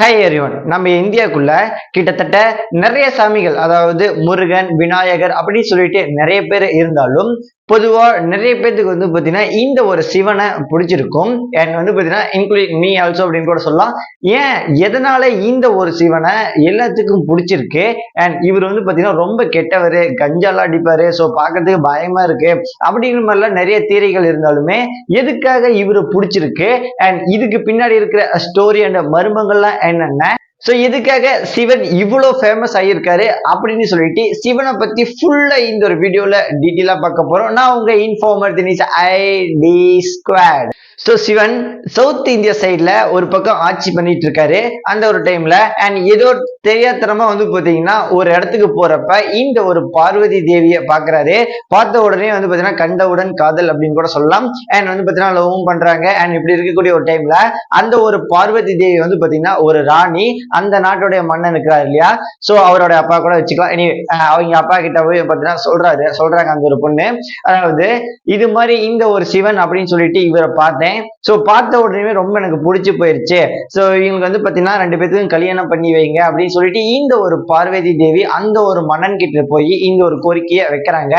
High everyone நம்ம இந்தியாக்குள்ள கிட்டத்தட்ட நிறைய சாமிகள் அதாவது முருகன் விநாயகர் அப்படின்னு சொல்லிட்டு நிறைய பேர் இருந்தாலும் பொதுவாக நிறைய பேர்த்துக்கு வந்து பார்த்தீங்கன்னா இந்த ஒரு சிவனை பிடிச்சிருக்கும். அண்ட் வந்து பார்த்தீங்கன்னா இன்க்ளூடிங் மீ ஆல்சோ அப்படின்னு கூட சொல்லலாம். ஏன்? எதனால இந்த ஒரு சிவனை எல்லாத்துக்கும் பிடிச்சிருக்கு? அண்ட் இவர் வந்து பார்த்தீங்கன்னா ரொம்ப கெட்டவர் கஞ்சாலாம் அடிப்பாரு ஸோ பார்க்கறதுக்கு பயமா இருக்கு. அப்படிங்கிற மாதிரிலாம் நிறைய தீரைகள் இருந்தாலுமே எதுக்காக இவரை பிடிச்சிருக்கு? அண்ட் இதுக்கு பின்னாடி இருக்கிற ஸ்டோரி அண்ட் மர்மங்கள்லாம் என்னென்ன? ஸோ எதுக்காக சிவன் இவ்வளோ ஃபேமஸ் ஆகியிருக்காரு அப்படின்னு சொல்லிட்டு சிவனை பத்தி ஃபுல்லா இந்த ஒரு வீடியோல டீட்டெயிலாக பார்க்க போறோம். நான் உங்க informer Dinesh I T squad so Sivan south India சைடில் ஒரு பக்கம் ஆட்சி பண்ணிட்டு இருக்காரு. அந்த ஒரு டைம்ல அண்ட் ஏதோ தெரியாத்தனமா வந்து பார்த்தீங்கன்னா ஒரு இடத்துக்கு போறப்ப இந்த ஒரு பார்வதி தேவியை பார்க்குறாரு பார்த்த உடனே வந்து பார்த்தீங்கன்னா கண்டவுடன் காதல் அப்படின்னு கூட சொல்லலாம். அண்ட் வந்து பார்த்தீங்கன்னா லவ்வும் பண்றாங்க. அண்ட் இப்படி இருக்கக்கூடிய ஒரு டைம்ல அந்த ஒரு பார்வதி தேவி வந்து பார்த்தீங்கன்னா ஒரு ராணி அந்த நாட்டுடைய மன்னன் இருக்கிறார் இல்லையா? ஸோ அவரோட அப்பா கூட வச்சுக்கலாம். இனி அவங்க அப்பா கிட்ட போய் பார்த்தீங்கன்னா சொல்றாரு. சொல்றாங்க அந்த ஒரு பொண்ணு. அதாவது இது மாதிரி இந்த ஒரு சிவன் அப்படின்னு சொல்லிட்டு இவரை பார்த்தேன். ஸோ பார்த்த உடனே ரொம்ப எனக்கு பிடிச்சி போயிருச்சு. ஸோ இவங்களுக்கு வந்து பார்த்தீங்கன்னா ரெண்டு பேத்துக்கும் கல்யாணம் பண்ணி வைங்க அப்படின்னு சொல்லிட்டு இந்த ஒரு பார்வதி தேவி அந்த ஒரு மன்னன் கிட்ட போய் இந்த ஒரு கோரிக்கையை வைக்கிறாங்க.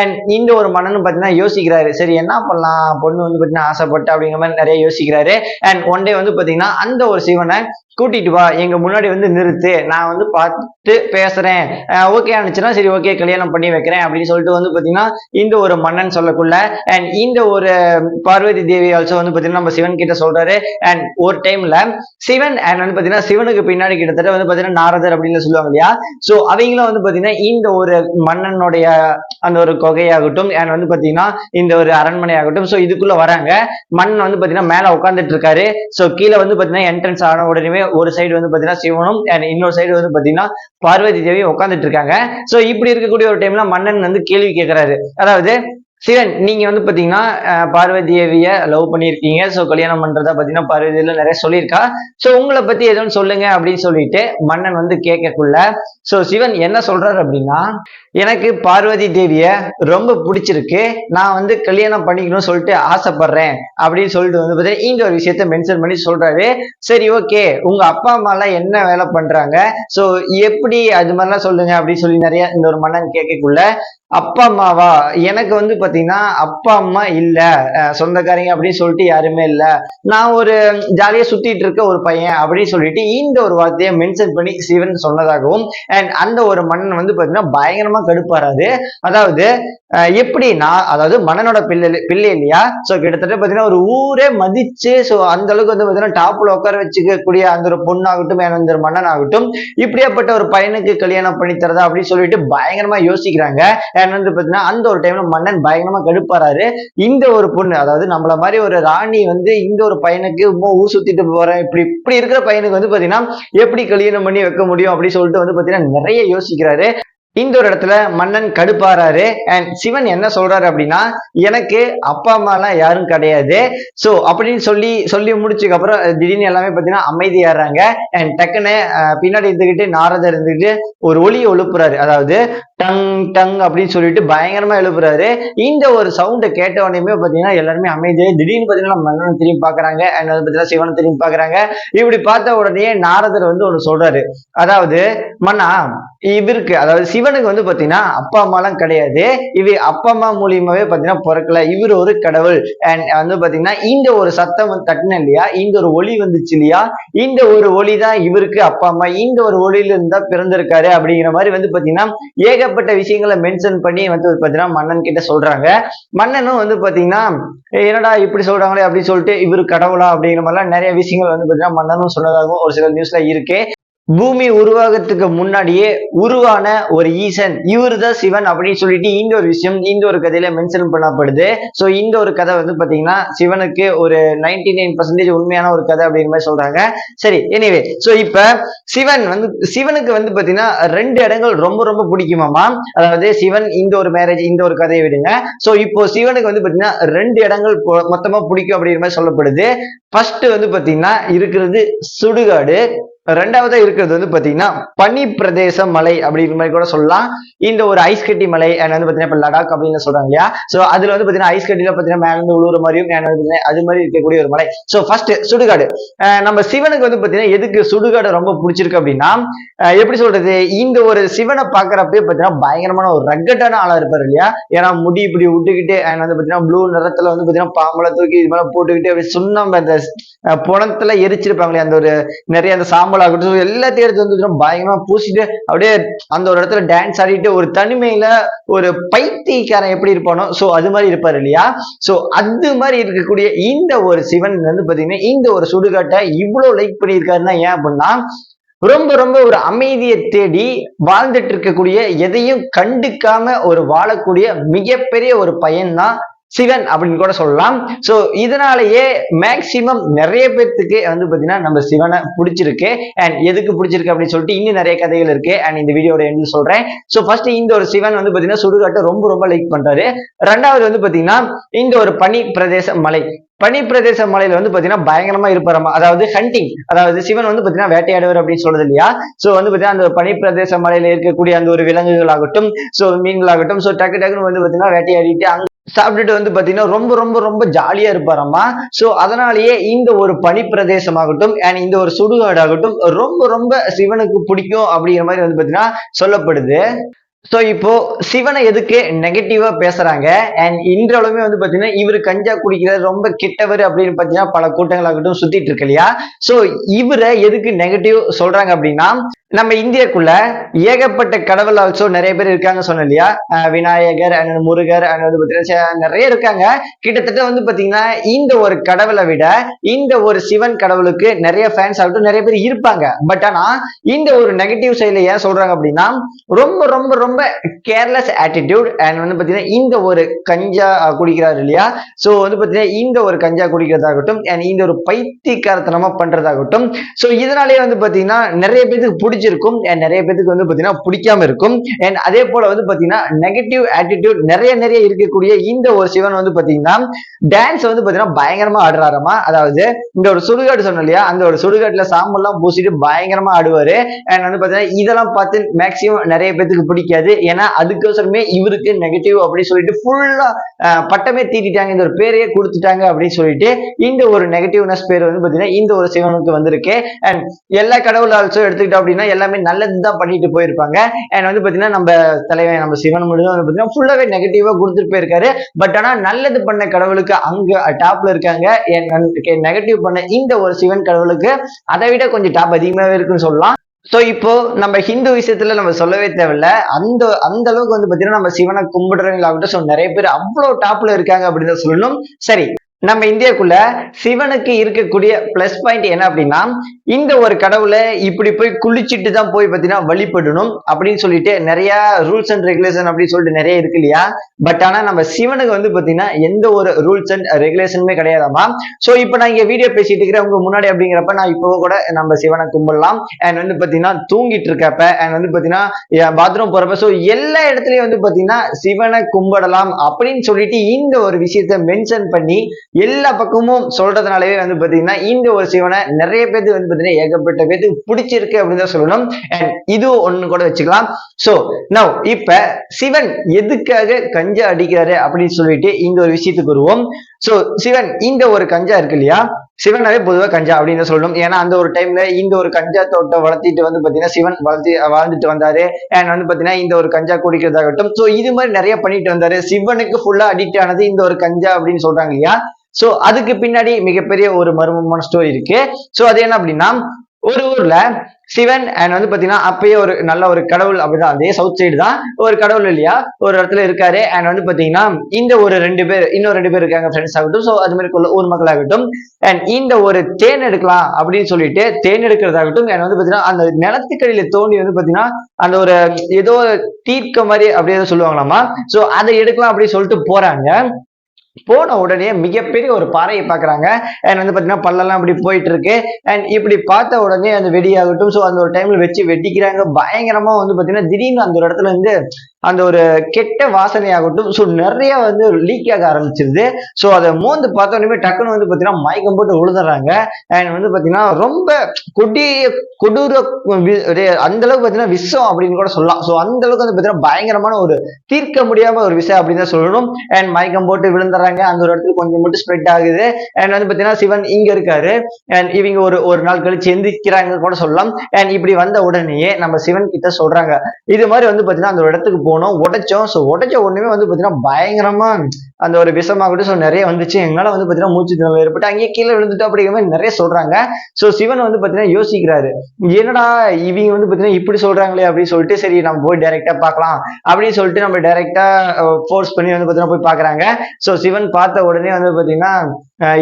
அண்ட் இந்த ஒரு மன்னன் பார்த்தீங்கன்னா யோசிக்கிறாரு. சரி என்ன பண்ணலாம்? பொண்ணு வந்து பார்த்தீங்கன்னா ஆசைப்பட்டு அப்படிங்கிற மாதிரி நிறைய யோசிக்கிறாரு. அண்ட் ஒன் டே வந்து பார்த்தீங்கன்னா அந்த ஒரு சிவனை கூட்டிட்டு வா. எங்க முன்னாடி வந்து நிறுத்து. நான் வந்து பார்த்து பேசுறேன். ஓகே ஆனிச்சுன்னா சரி ஓகே கல்யாணம் பண்ணி வைக்கிறேன் அப்படின்னு சொல்லிட்டு வந்து பாத்தீங்கன்னா இந்த ஒரு மன்னன் சொல்லக்குள்ள அண்ட் இந்த ஒரு பார்வதி தேவி ஆல்சோ வந்து பார்த்தீங்கன்னா நம்ம சிவன் கிட்ட சொல்றாரு. அண்ட் ஒரு டைம்ல சிவன் அண்ட் வந்து பார்த்தீங்கன்னா சிவனுக்கு பின்னாடி கிட்டத்தட்ட வந்து பார்த்தீங்கன்னா நாரதர் அப்படின்னு சொல்லுவாங்க இல்லையா? ஸோ அவங்களும் வந்து பார்த்தீங்கன்னா இந்த ஒரு மன்னனுடைய அந்த ஒரு கொகையாகட்டும் அண்ட் வந்து பார்த்தீங்கன்னா இந்த ஒரு அரண்மனை ஆகட்டும் சோ இதுக்குள்ள வராங்க. மன்னன் வந்து பார்த்தீங்கன்னா மேலே உட்காந்துட்டு இருக்காரு. ஸோ கீழே வந்து பார்த்தீங்கன்னா என்ட்ரன்ஸ் ஆன உடனே ஒரு சைடு வந்து பார்த்தீங்கன்னா சிவனும் அண்ட் இன்னொரு சைடு வந்து பார்த்தீங்கன்னா பார்வதி தேவியும் உட்காந்துட்டு இருக்காங்க. ஸோ இப்படி இருக்கக்கூடிய ஒரு டைம்ல மன்னன் வந்து கேள்வி கேட்கிறாரு அதாவது சிவன் நீங்க வந்து பாத்தீங்கன்னா பார்வதி தேவிய லவ் பண்ணியிருக்கீங்க. சோ கல்யாணம் பண்றதா பாத்தீங்கன்னா பார்வதி தேவியில நிறைய சொல்லியிருக்கா. சோ உங்களை பத்தி எதுவும் சொல்லுங்க அப்படின்னு சொல்லிட்டு மன்னன் வந்து கேட்கக்குள்ள சோ சிவன் என்ன சொல்றாரு அப்படின்னா எனக்கு பார்வதி தேவிய ரொம்ப பிடிச்சிருக்கு. நான் வந்து கல்யாணம் பண்ணிக்கணும்னு சொல்லிட்டு ஆசைப்படுறேன் அப்படின்னு சொல்லிட்டு வந்து பார்த்தீங்கன்னா இந்த ஒரு விஷயத்த மென்ஷன் பண்ணி சொல்றாரு. சரி ஓகே உங்க அப்பா அம்மா எல்லாம் என்ன வேலை பண்றாங்க? சோ எப்படி அது மாதிரிலாம் சொல்லுங்க அப்படின்னு சொல்லி நிறைய இந்த ஒரு மன்னன் கேட்கக்குள்ள அப்பா அம்மாவா? எனக்கு வந்து பார்த்தீங்கன்னா அப்பா அம்மா இல்ல. சொந்தக்காரங்க அப்படின்னு சொல்லிட்டு யாருமே இல்ல. நான் ஒரு ஜாலியா சுத்திட்டு இருக்க ஒரு பையன் அப்படின்னு சொல்லிட்டு இந்த ஒரு வார்த்தையை மென்ஷன் பண்ணி சிவன் சொன்னதாகவும் அண்ட் அந்த ஒரு மன்னன் வந்து பாத்தீங்கன்னா பயங்கரமா கடுப்பாராது அதாவது எப்படின்னா அதாவது மன்னனோட பிள்ளை பிள்ளை இல்லையா? சோ கிட்டத்தட்ட பாத்தீங்கன்னா ஒரு ஊரே மதிச்சு ஸோ அந்த அளவுக்கு வந்து பாத்தீங்கன்னா டாப்ல உட்கார வச்சுக்கக்கூடிய அந்த ஒரு பொண்ணாகட்டும் அந்த ஒரு மன்னன் ஆகட்டும் இப்படியாப்பட்ட ஒரு பையனுக்கு கல்யாணம் பண்ணி தரதா அப்படின்னு சொல்லிட்டு பயங்கரமா யோசிக்கிறாங்க. And வந்து பார்த்தீங்கன்னா அந்த ஒரு டைம்ல மன்னன் பயங்கரமா கடுப்பாராரு இந்த ஒரு பொண்ணு அதாவது நம்மள மாதிரி ஒரு ராணி வந்து இந்த ஒரு பையனுக்கு ரொம்ப ஊர் சுத்திட்டு போறேன். இப்படி இப்படி இருக்கிற பையனுக்கு வந்து பாத்தீங்கன்னா எப்படி கல்யாணம் பண்ணி வைக்க முடியும் அப்படின்னு சொல்லிட்டு வந்து பாத்தீங்கன்னா நிறைய யோசிக்கிறாரு. இந்த ஒரு இடத்துல மன்னன் கடுப்பாராரு அண்ட் சிவன் என்ன சொல்றாரு அப்படின்னா எனக்கு அப்பா அம்மா எல்லாம் யாரும் கிடையாது. ஸோ அப்படின்னு சொல்லி சொல்லி முடிச்சதுக்கு அப்புறம் திடீர்னு எல்லாமே பார்த்தீங்கன்னா அமைதியாடுறாங்க அண்ட் டக்குன்னு பின்னாடி இருந்துக்கிட்டு நாரதர் இருந்துக்கிட்டு ஒரு ஒளியை எழுப்புறாரு. அதாவது டங் டங் அப்படின்னு சொல்லிட்டு பயங்கரமா எழுப்புறாரு. இந்த ஒரு சவுண்டை கேட்ட உடனே பார்த்தீங்கன்னா எல்லாருமே அமைதியாக திடீர்னு பார்த்தீங்கன்னா மன்னனை திரும்பி பார்க்குறாங்க. அண்ட் வந்து பார்த்தீங்கன்னா சிவனை திரும்பி பார்க்குறாங்க. இப்படி பார்த்த உடனே நாரதர் வந்து ஒன்று சொல்றாரு. அதாவது மன்னா இவருக்கு அதாவது சிவனுக்கு வந்து பார்த்தீங்கன்னா அப்பா அம்மாலாம் கிடையாது. இது அப்பா அம்மா மூலியமாவே பார்த்தீங்கன்னா பிறக்கல. இவர் ஒரு கடவுள். அண்ட் வந்து பார்த்தீங்கன்னா இந்த ஒரு சத்தம் வந்து தட்டின இல்லையா? இந்த ஒரு ஒளி வந்துச்சு இல்லையா? இந்த ஒரு ஒளி தான் இவருக்கு அப்பா அம்மா இந்த ஒரு ஒளியிலிருந்து தான் பிறந்திருக்காரு அப்படிங்கிற மாதிரி வந்து பார்த்தீங்கன்னா ஏகப்பட்ட விஷயங்களை மென்ஷன் பண்ணி வந்து பார்த்தீங்கன்னா மன்னன் கிட்ட சொல்றாங்க. மன்னனும் வந்து பார்த்தீங்கன்னா என்னடா இப்படி சொல்றாங்களே? அப்படின்னு சொல்லிட்டு இவர் கடவுளா? அப்படிங்கிற மாதிரிலாம் நிறைய விஷயங்கள் வந்து பார்த்தீங்கன்னா மன்னனும் சொன்னதாகவும் ஒரு சில நியூஸ்ல இருக்கு. பூமி உருவாகத்துக்கு முன்னாடியே உருவான ஒரு ஈசன். இவரு தான் சிவன் அப்படின்னு சொல்லிட்டு இந்த ஒரு விஷயம் இந்த ஒரு கதையில மென்ஷன் பண்ணப்படுது. ஸோ இந்த ஒரு கதை வந்து பாத்தீங்கன்னா சிவனுக்கு ஒரு நைன்டி நைன் பர்சன்டேஜ் உண்மையான ஒரு கதை அப்படிங்கிற மாதிரி சொல்றாங்க. சரி எனிவே ஸோ இப்ப சிவன் வந்து சிவனுக்கு வந்து பாத்தீங்கன்னா ரெண்டு இடங்கள் ரொம்ப ரொம்ப பிடிக்குமாமா? அதாவது சிவன் இந்த ஒரு மேரேஜ் இந்த ஒரு கதையை விடுங்க. ஸோ இப்போ சிவனுக்கு வந்து பாத்தீங்கன்னா ரெண்டு இடங்கள் மொத்தமா பிடிக்கும் அப்படிங்கிற மாதிரி சொல்லப்படுது. ஃபர்ஸ்ட் வந்து பாத்தீங்கன்னா இருக்கிறது சுடுகாடு. ரெண்டாவதா இருக்கிறது வந்து பாத்தீங்கன்னா பனி பிரதேச மலை அப்படிங்கிற மாதிரி கூட சொல்லலாம். இந்த ஒரு ஐஸ் கட்டி மலை and வந்து பாத்தீங்கன்னா இப்ப லடாக் அப்படின்னு சொல்றாங்க இல்லையா? சோ அதுல வந்து பாத்தீங்கன்னா ஐஸ் கட்டில பாத்தீங்கன்னா மேல இருந்து உழுவுற மாதிரியும் அது மாதிரி இருக்கக்கூடிய ஒரு மலை. சோ ஃபர்ஸ்ட் சுடுகாடு. நம்ம சிவனுக்கு வந்து பாத்தீங்கன்னா எதுக்கு சுடுகாடு ரொம்ப பிடிச்சிருக்கு அப்படின்னா எப்படி சொல்றது? இந்த ஒரு சிவனை பாக்குறப்ப பாத்தீங்கன்னா பயங்கரமான ஒரு ரக்கட்டான ஆளா இருப்பாரு இல்லையா? ஏன்னா முடி இப்படி விட்டுக்கிட்டு and வந்து பாத்தீங்கன்னா ப்ளூ நிறத்துல வந்து பாத்தீங்கன்னா பாம்பளை தூக்கி இது மேல போட்டுக்கிட்டு அப்படி சுண்ணம் அந்த புணத்துல எரிச்சிருப்பாங்களே அந்த ஒரு நிறைய அந்த சாம்பல் ஆகட்டும் எல்லாத்தையும் எடுத்து வந்து பயங்கரமா பூசிட்டு அப்படியே அந்த ஒரு இடத்துல டான்ஸ் ஆடிட்டு ஒரு தனிமையில ஒரு பைத்தியக்காரன் எப்படி இருப்பானோ சோ அது மாதிரி இருப்பாரு இல்லையா? சோ அது மாதிரி இருக்கக்கூடிய இந்த ஒரு சிவன் வந்து பாத்தீங்கன்னா இந்த ஒரு சுடுகாட்டை இவ்வளவு லைக் பண்ணியிருக்காருன்னா ஏன் அப்படின்னா ரொம்ப ரொம்ப ஒரு அமைதியை தேடி வாழ்ந்துட்டு இருக்கக்கூடிய எதையும் கண்டுக்காம ஒரு வாழக்கூடிய மிகப்பெரிய ஒரு பயன்தான் சிவன் அப்படின்னு கூட சொல்லலாம். சோ இதனாலேயே மேக்சிமம் நிறைய பேர்த்துக்கு வந்து பாத்தீங்கன்னா நம்ம சிவனை பிடிச்சிருக்கு. அண்ட் எதுக்கு பிடிச்சிருக்கு அப்படின்னு சொல்லிட்டு இன்னும் நிறைய கதைகள் இருக்கு. அண்ட் இந்த வீடியோட எண்டு சொல்றேன். சோ ஃபர்ஸ்ட் இந்த ஒரு சிவன் வந்து பாத்தீங்கன்னா சுடுகாட்டை ரொம்ப ரொம்ப லைக் பண்றாரு. ரெண்டாவது வந்து பாத்தீங்கன்னா இந்த ஒரு பனி பிரதேச மலை. பனி பிரதேச மலையில வந்து பாத்தீங்கன்னா பயங்கரமா இருப்பாராமா அதாவது ஹண்டிங் அதாவது சிவன் வந்து பாத்தீங்கன்னா வேட்டையாடுவர் அப்படின்னு சொல்றது இல்லையா? சோ வந்து பாத்தீங்கன்னா அந்த பனி பிரதேச மலையில இருக்கக்கூடிய அந்த ஒரு விலங்குகள் ஆகட்டும் சோ மீன்கள் ஆகட்டும் சோ டக்கு டக்குன்னு வந்து பாத்தீங்கன்னா வேட்டையாடிட்டு அங்க சாப்பிட்டுட்டு வந்து பார்த்தீங்கன்னா ரொம்ப ரொம்ப ரொம்ப ஜாலியாக இருப்பாராம்மா. ஸோ அதனாலேயே இந்த ஒரு பனிப்பிரதேசமாகட்டும் அண்ட் இந்த ஒரு சுடுகாடாகட்டும் ரொம்ப ரொம்ப சிவனுக்கு பிடிக்கும் அப்படிங்கிற மாதிரி வந்து பார்த்தீங்கன்னா சொல்லப்படுது. ஸோ இப்போ சிவனை எதுக்கு நெகட்டிவா பேசுறாங்க? அண்ட் இன்றளவுமே வந்து பாத்தீங்கன்னா இவர் கஞ்சா குடிக்கிறது ரொம்ப கிட்டவர் அப்படின்னு பாத்தீங்கன்னா பல கூட்டங்களாகட்டும் சுத்திட்டு இருக்கு இல்லையா? ஸோ இவரை எதுக்கு நெகட்டிவ் சொல்றாங்க அப்படின்னா நம்ம இந்தியாக்குள்ள ஏகப்பட்ட கடவுள் ஆல்சோ நிறைய பேர் இருக்காங்க சொன்னேன் இல்லையா? விநாயகர் அண்ட் முருகர் அண்ட் வந்து நிறைய இருக்காங்க. கிட்டத்தட்ட வந்து பாத்தீங்கன்னா இந்த ஒரு கடவுளை விட இந்த ஒரு சிவன் கடவுளுக்கு நிறைய ஃபேன்ஸ் ஆகட்டும் நிறைய பேர் இருப்பாங்க. பட் ஆனா இந்த ஒரு நெகட்டிவ் சைட்ல ஏன் சொல்றாங்க அப்படின்னா ரொம்ப ரொம்ப ரொம்ப கேர்லெஸ் ஆட்டிடியூட் அண்ட் வந்து பாத்தீங்கன்னா இந்த ஒரு கஞ்சா குடிக்கிறாரு இல்லையா? சோ வந்து பாத்தீங்கன்னா இந்த ஒரு கஞ்சா குடிக்கிறதாகட்டும் அண்ட் இந்த ஒரு பைத்தியக்காரத்தனமா பண்றதாகட்டும். சோ இதனாலேயே வந்து பாத்தீங்கன்னா நிறைய பேருக்கு பிடிச்சிருக்கும் அண்ட் நிறைய பேருக்கு வந்து பாத்தீங்கன்னா பிடிக்காம இருக்கும். அண்ட் அதே போல வந்து பாத்தீங்கன்னா நெகட்டிவ் ஆட்டிடியூட் நிறைய நிறைய இருக்கக்கூடிய இந்த ஒரு சிவன் வந்து பாத்தீங்கன்னா டான்ஸ் வந்து பாத்தீங்கன்னா பயங்கரமா ஆடுறாராமா. அதாவது இந்த ஒரு சுடுகாடு சொன்னோம் இல்லையா? அந்த ஒரு சுடுகாட்டுல சாம்பல்லாம் பூசிட்டு பயங்கரமா ஆடுவாரு. அண்ட் வந்து பாத்தீங்கன்னா இதெல்லாம் பார்த்து மேக்சிமம் நிறைய பேத்துக்கு பிடிக்காது. ஏன்னா அதுக்கோசரமே இவருக்கு நெகட்டிவ் அப்படின்னு சொல்லிட்டு ஃபுல்லா பட்டமே தீட்டிட்டாங்க. இந்த ஒரு பேரையே கொடுத்துட்டாங்க அப்படின்னு சொல்லிட்டு இந்த ஒரு நெகட்டிவ்னஸ் பேர் வந்து பாத்தீங்கன்னா இந்த ஒரு சிவனுக்கு வந்திருக்கு. அண்ட் எல்லா கடவுள் ஆல்சோ எடுத்துக்கிட்டோம் அப்படின்னா எல்லாமே நல்லது தான் பண்ணிட்டு போயிருப்பாங்க. அண்ட் வந்து பார்த்தீங்கன்னா நம்ம தலைவன் நம்ம சிவன் மட்டும் வந்து பார்த்தீங்கன்னா ஃபுல்லாவே நெகட்டிவாக கொடுத்துட்டு போயிருக்காரு. பட் ஆனால் நல்லது பண்ண கடவுளுக்கு அங்கே டாப்ல இருக்காங்க. நெகட்டிவ் பண்ண இந்த ஒரு சிவன் கடவுளுக்கு அதை விட கொஞ்சம் டாப் அதிகமாகவே இருக்குன்னு சொல்லலாம். ஸோ இப்போ நம்ம ஹிந்து விஷயத்துல நம்ம சொல்லவே தேவையில்ல. அந்த அந்த அளவுக்கு வந்து பார்த்தீங்கன்னா நம்ம சிவனை கும்பிடுறவங்களாகட்டும் ஸோ நிறைய பேர் அவ்வளோ டாப்ல இருக்காங்க அப்படின்னு தான் சொல்லணும். சரி நம்ம இந்தியாக்குள்ள சிவனுக்கு இருக்கக்கூடிய பிளஸ் பாயிண்ட் என்ன அப்படின்னா இந்த ஒரு கடவுளை இப்படி போய் குளிச்சுட்டு தான் போய் பார்த்தீங்கன்னா வழிபடணும் அப்படின்னு சொல்லிட்டு நிறைய ரூல்ஸ் அண்ட் ரெகுலேஷன் அப்படின்னு சொல்லிட்டு நிறைய இருக்கு இல்லையா? பட் ஆனா நம்ம சிவனுக்கு வந்து பாத்தீங்கன்னா எந்த ஒரு ரூல்ஸ் அண்ட் ரெகுலேஷனுமே கிடையாதாமா சோ இப்போ நான் இங்க வீடியோ பேசிட்டு இருக்கிறேன். உங்க முன்னாடி அப்படிங்கிறப்ப நான் இப்போ கூட நம்ம சிவனை கும்பிடலாம். அண்ட் வந்து பாத்தீங்கன்னா தூங்கிட்டு இருக்கப்ப அண்ட் வந்து பாத்தீங்கன்னா பாத்ரூம் போறப்ப. ஸோ எல்லா இடத்துலயும் வந்து பாத்தீங்கன்னா சிவனை கும்பிடலாம் அப்படின்னு சொல்லிட்டு இந்த ஒரு விஷயத்த மென்ஷன் பண்ணி எல்லா பக்கமும் சொல்றதுனாலவே வந்து பாத்தீங்கன்னா இந்த ஒரு சிவனை நிறைய பேருக்கு வந்து பாத்தீங்கன்னா ஏகப்பட்ட பேருக்கு பிடிச்சிருக்கு அப்படின்னு தான் சொல்லணும். அண்ட் இது ஒண்ணு கூட வச்சுக்கலாம். சோ நவ் இப்ப சிவன் எதுக்காக கஞ்சா அடிக்கிறாரு அப்படின்னு சொல்லிட்டு இந்த ஒரு விஷயத்துக்கு வருவோம். சோ சிவன் இந்த ஒரு கஞ்சா இருக்கு இல்லையா? சிவனாவே பொதுவா கஞ்சா அப்படின்னு சொல்லணும். ஏன்னா அந்த ஒரு டைம்ல இந்த ஒரு கஞ்சா தோட்டம் வளர்த்திட்டு வந்து பாத்தீங்கன்னா சிவன் வளர்த்தி வாழ்ந்துட்டு வந்தாரு. அண்ட் வந்து பாத்தீங்கன்னா இந்த ஒரு கஞ்சா குடிக்கிறதாகட்டும். சோ இது மாதிரி நிறைய பண்ணிட்டு வந்தாரு. சிவனுக்கு ஃபுல்லா அடிக்ட் ஆனது இந்த ஒரு கஞ்சா அப்படின்னு சொல்றாங்க இல்லையா? ஸோ அதுக்கு பின்னாடி மிகப்பெரிய ஒரு மர்மமான ஸ்டோரி இருக்கு. ஸோ அது என்ன அப்படின்னா ஒரு ஊர்ல சிவன் அண்ட் வந்து பாத்தீங்கன்னா அப்பயே ஒரு நல்ல ஒரு கடவுள் அப்படிதான். அதே சவுத் சைடு தான். ஒரு கடவுள் இல்லையா? ஒரு இடத்துல இருக்காரு. அண்ட் வந்து பாத்தீங்கன்னா இந்த ஒரு ரெண்டு பேர் இன்னும் ரெண்டு பேர் இருக்காங்க ஃப்ரெண்ட்ஸ் ஆகட்டும். ஸோ அது மாதிரி ஊர் மக்களாகட்டும். அண்ட் இந்த ஒரு தேன் எடுக்கலாம் அப்படின்னு சொல்லிட்டு தேன் எடுக்கிறதாகட்டும். அண்ட் வந்து பாத்தீங்கன்னா அந்த நிலத்துக்கடியில தோண்டி வந்து பாத்தீங்கன்னா அந்த ஒரு ஏதோ தீர்க்க மாதிரி அப்படி சொல்லுவாங்களாமா? ஸோ அதை எடுக்கலாம் அப்படின்னு சொல்லிட்டு போறாங்க. போன உடனே மிகப்பெரிய ஒரு பாறையை பார்க்குறாங்க. அண்ட் வந்து பாத்தீங்கன்னா பல்லெல்லாம் அப்படி போயிட்டு இருக்கு அண்ட் இப்படி பார்த்த உடனே அந்த வெடியாகட்டும் ஸோ அந்த ஒரு டைம்ல வச்சு வெட்டிக்கிறாங்க பயங்கரமா வந்து பாத்தீங்கன்னா திடீர்னு அந்த ஒரு இடத்துல இருந்து அந்த ஒரு கெட்ட வாசனையாகட்டும் ஸோ நிறைய வந்து லீக் ஆக ஆரம்பிச்சிருது. ஸோ அதை மோந்து பார்த்தோன்னே டக்குன்னு வந்து பார்த்தீங்கன்னா மயக்கம் போட்டு விழுதுறாங்க அண்ட் வந்து பார்த்தீங்கன்னா ரொம்ப கொடிய கொடூர வி- அந்த அளவுக்கு பார்த்தீங்கன்னா விஷம் அப்படின்னு கூட சொல்லலாம். ஸோ அந்த அளவுக்கு வந்து பார்த்தீங்கன்னா பயங்கரமான ஒரு தீர்க்க முடியாம ஒரு விஷயம் அப்படின்னு தான் சொல்லணும். அண்ட் மயக்கம் போட்டு விழுந்துறாங்க அந்த ஒரு இடத்துல கொஞ்சம் மட்டும் ஸ்ப்ரெட் ஆகுது. அண்ட் வந்து பார்த்தீங்கன்னா சிவன் இங்க இருக்காரு. அண்ட் இவங்க ஒரு ஒரு நாள் கழிச்சு எந்திரிக்கிறாங்க கூட சொல்லலாம். அண்ட் இப்படி வந்த உடனேயே நம்ம சிவன் கிட்ட சொல்றாங்க. இது மாதிரி வந்து பார்த்தீங்கன்னா அந்த ஒரு இடத்துக்கு போனோம் உடைச்சோம். ஸோ உடைச்ச ஒன்றுமே வந்து பார்த்தீங்கன்னா பயங்கரமா அந்த ஒரு விஷமாகட்டும் ஸோ நிறைய வந்துச்சு. எங்களால வந்து பார்த்தீங்கன்னா மூச்சு திணறல் ஏற்பட்டு அங்கேயே கீழே விழுந்துட்டு அப்படிங்கிற மாதிரி நிறைய சொல்றாங்க. ஸோ சிவன் வந்து பார்த்தீங்கன்னா யோசிக்கிறாரு. என்னடா இவங்க வந்து பார்த்தீங்கன்னா இப்படி சொல்றாங்களே அப்படின்னு சொல்லிட்டு சரி நம்ம போய் டைரக்டா பார்க்கலாம் அப்படின்னு சொல்லிட்டு நம்ம டைரக்டா ஃபோர்ஸ் பண்ணி வந்து பார்த்தீங்கன்னா போய் பார்க்குறாங்க ஸோ சிவன் பார்த்த உடனே வந்து பார்த்தீங்கன்னா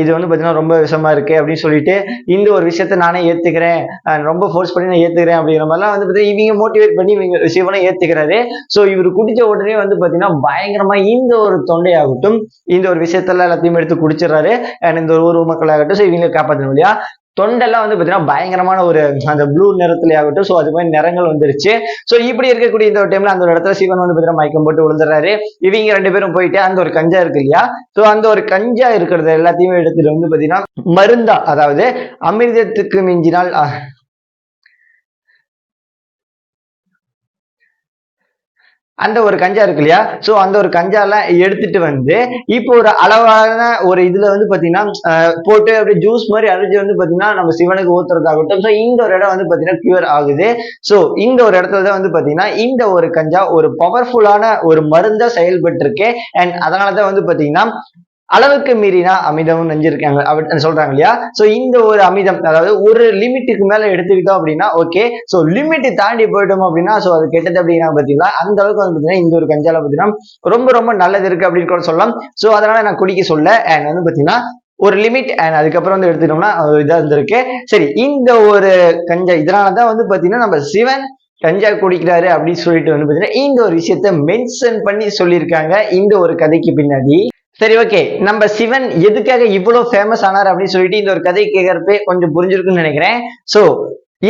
இது வந்து பார்த்தீங்கன்னா ரொம்ப விஷமா இருக்கு அப்படின்னு சொல்லிட்டு இந்த ஒரு விஷயத்த நானே ஏத்துக்கிறேன். ரொம்ப ஃபோர்ஸ் பண்ணி நான் ஏத்துக்கிறேன் அப்படிங்கிற மாதிரிலாம் வந்து பார்த்தீங்கன்னா இவங்க மோட்டிவேட் பண்ணி இவங்க சிவனை ஏத்துக்கிறாரு. ஸோ இவர் குடிச்ச உடனே வந்து பார்த்தீங்கன்னா பயங்கரமா இந்த ஒரு தொண்டையாகட்டும் இந்த ஒரு விஷயத்தெல்லாம் எல்லாத்தையும் எடுத்து குடிச்சிடுறாரு. அண்ட் இந்த ஒரு ஊர் மக்களாகட்டும் ஸோ இவங்களை காப்பாற்றணும் இல்லையா? தொண்டெல்லாம் வந்து பார்த்தீங்கன்னா பயங்கரமான ஒரு அந்த ப்ளூ நிறத்துல ஆகட்டும் ஸோ அது மாதிரி நிறங்கள் வந்துருச்சு. ஸோ இப்படி இருக்கக்கூடிய இந்த ஒரு டைம்ல அந்த ஒரு இடத்துல சிவன் வந்து பார்த்தீங்கன்னா மயக்கம் போட்டு விழுந்துறாரு இவங்க ரெண்டு பேரும் போயிட்டு அந்த ஒரு கஞ்சா இருக்கு இல்லையா? ஸோ அந்த ஒரு கஞ்சா இருக்கிறது எல்லாத்தையுமே எடுத்துட்டு வந்து பார்த்தீங்கன்னா மருந்தா அதாவது அமிர்தத்துக்கு மிஞ்சினால் அந்த ஒரு கஞ்சா இருக்கு இல்லையா? ஸோ அந்த ஒரு கஞ்சாலாம் எடுத்துட்டு வந்து இப்போ ஒரு அளவான ஒரு இதுல வந்து பாத்தீங்கன்னா போட்டு அப்படியே ஜூஸ் மாதிரி அரைச்சு வந்து பாத்தீங்கன்னா நம்ம சிவனுக்கு ஊத்துறதாகட்டும். ஸோ இந்த ஒரு இடம் வந்து பாத்தீங்கன்னா கியூர் ஆகுது. ஸோ இந்த ஒரு இடத்துல தான் வந்து பாத்தீங்கன்னா இந்த ஒரு கஞ்சா ஒரு பவர்ஃபுல்லான ஒரு மருந்தா செயல்பட்டு இருக்கு அண்ட் அதனாலதான் வந்து பாத்தீங்கன்னா அளவுக்கு மீறினா அமிதமும் நெஞ்சிருக்காங்க அப்படின்னு சொல்றாங்க இல்லையா? ஸோ இந்த ஒரு அமிதம் அதாவது ஒரு லிமிட்டுக்கு மேல எடுத்துக்கிட்டோம் அப்படின்னா ஓகே ஸோ லிமிட் தாண்டி போயிட்டோம் அப்படின்னா ஸோ அது கெட்டது அப்படின்னா பார்த்தீங்களா அந்த அளவுக்கு வந்து பார்த்தீங்கன்னா இந்த ஒரு கஞ்சால பார்த்தீங்கன்னா ரொம்ப ரொம்ப நல்லது இருக்கு அப்படின்னு கூட சொல்லலாம். ஸோ அதனால நான் குடிக்க சொல்ல. அண்ட் வந்து பார்த்தீங்கன்னா ஒரு லிமிட் அண்ட் அதுக்கப்புறம் வந்து எடுத்துட்டோம்னா ஒரு இருந்திருக்கு. சரி இந்த ஒரு கஞ்சா இதனாலதான் வந்து பார்த்தீங்கன்னா நம்ம சிவன் கஞ்சா குடிக்கிறாரு அப்படின்னு சொல்லிட்டு வந்து பார்த்தீங்கன்னா இந்த ஒரு விஷயத்த மென்ஷன் பண்ணி சொல்லியிருக்காங்க. இந்த ஒரு கதைக்கு பின்னாடி. சரி ஓகே நம்ம சிவன் எதுக்காக இவ்வளவு ஃபேமஸ் ஆனார் அப்படின்னு சொல்லிட்டு இந்த ஒரு கதை கேட்கறப்பே கொஞ்சம் புரிஞ்சிருக்குன்னு நினைக்கிறேன். சோ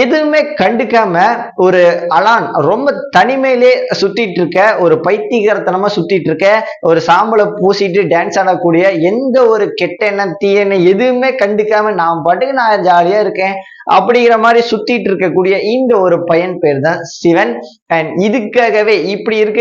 எதுவுமே கண்டுக்காம ஒரு அலான் ரொம்ப தனிமையிலே சுத்திட்டு இருக்க ஒரு பைத்தியகாரத்தனமா சுத்திட்டு இருக்க ஒரு சாம்பலை பூசிட்டு டான்ஸ் ஆடக்கூடிய எந்த ஒரு கெட்ட எண்ணம் தீய எண்ணம் எதுவுமே கண்டுக்காம நான் பாட்டுக்கு நான் ஜாலியா இருக்கேன். அப்படிங்கிற மாதிரி சுத்திட்டு இருக்கக்கூடிய இந்த ஒரு பையன் பேர் தான் சிவன். அண்ட் இதுக்காகவே இப்படி இருக்க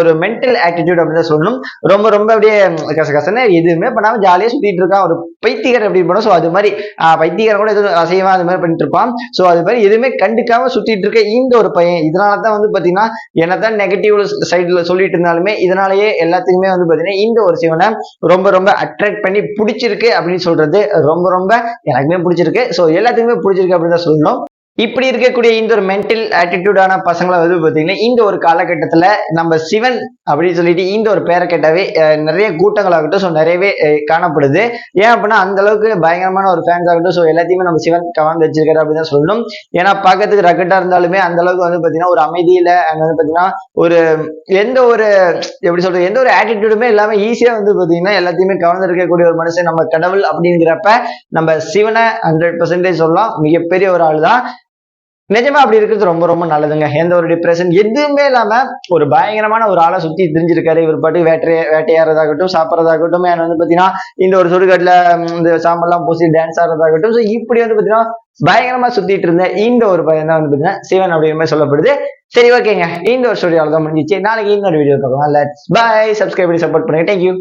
ஒரு மென்டல் ஆட்டிடியூட் அப்படின்னு சொல்லணும். ரொம்ப ரொம்ப அப்படியே கச கசன்னு எதுவுமே பண்ணாம ஜாலியாக சுத்திட்டு இருக்கான். ஒரு பைத்தியக்காரன் அப்படின்னு பண்ணோம் ஸோ அது மாதிரி ஆஹ் கூட எதுவும் அசைவம் அது மாதிரி பண்ணிட்டு இருப்பான். ஸோ அது மாதிரி எதுவுமே கண்டுக்காம சுத்திட்டு இருக்க இந்த ஒரு பையன் இதனால தான் வந்து பார்த்தீங்கன்னா என்னதான் நெகட்டிவ் சைடில் சொல்லிட்டு இருந்தாலுமே இதனாலேயே எல்லாத்துக்குமே வந்து பார்த்தீங்கன்னா இந்த ஒரு சிவனை ரொம்ப ரொம்ப அட்ராக்ட் பண்ணி பிடிச்சிருக்கு அப்படின்னு சொல்றது ரொம்ப ரொம்ப எனக்குமே பிடிச்சிருக்கு. ஸோ எல்லாத்துக்குமே பிடிச்சிருக்கு. இருக்கு அப்படின்னு தான் சொல்லணும். இப்படி இருக்கக்கூடிய இந்த ஒரு மென்டல் ஆட்டிடியூடான பசங்களை வந்து பார்த்தீங்கன்னா இந்த ஒரு காலகட்டத்தில் நம்ம சிவன் அப்படின்னு சொல்லிட்டு இந்த ஒரு பேரை கேட்டாவே நிறைய கூட்டங்களாகட்டும் ஸோ நிறையவே காணப்படுது. ஏன் அப்படின்னா அந்த அளவுக்கு பயங்கரமான ஒரு ஃபேன்ஸ் ஆகட்டும் ஸோ எல்லாத்தையுமே நம்ம சிவன் கவர்ந்து வச்சிருக்காரு அப்படின்னு தான் சொல்லணும். ஏன்னா பார்க்கறதுக்கு ரக்கட்டா இருந்தாலுமே அந்த அளவுக்கு வந்து பார்த்தீங்கன்னா ஒரு அமைதியில் அங்கே வந்து பார்த்தீங்கன்னா ஒரு எந்த ஒரு எப்படி சொல்றது எந்த ஒரு ஆட்டிடியூடுமே இல்லாமல் ஈஸியாக வந்து பார்த்தீங்கன்னா எல்லாத்தையுமே கவர்ந்து இருக்கக்கூடிய ஒரு மனுஷன் நம்ம கடவுள் அப்படிங்கிறப்ப நம்ம சிவனை ஹண்ட்ரட் பர்சன்டேஜ் சொல்லலாம். மிகப்பெரிய ஒரு ஆள் தான் நிஜமா அப்படி இருக்கிறது ரொம்ப ரொம்ப நல்லதுங்க. எந்த ஒரு டிப்ரெஷன் எதுவுமே இல்லாம ஒரு பயங்கரமான ஒரு ஆளை சுத்தி தெரிஞ்சிருக்காரு. இவர் பாட்டு வேட்டை வேட்டையாடுறதாகட்டும் சாப்பிட்றதாகட்டும் and வந்து பாத்தீங்கன்னா இந்த ஒரு சுடுகாட்டுல இந்த சாம்பல்லாம் பூசி டான்ஸ் ஆடுறதாகட்டும் ஸோ இப்படி வந்து பாத்தீங்கன்னா பயங்கரமா சுத்திட்டு இருந்த இந்த ஒரு பையன் தான் வந்து பாத்தீங்கன்னா சிவன் அப்படிங்கிற மாதிரி சொல்லப்படுது. சரி ஓகேங்க இந்த ஒரு ஸ்டோரியால தான் முடிஞ்சிச்சு. நாளைக்கு இன்னொரு வீடியோ பார்க்கலாம். லெட்ஸ் பை சப்ஸ்கிரைப் பண்ணி சப்போர்ட் பண்ணுங்க. Thank you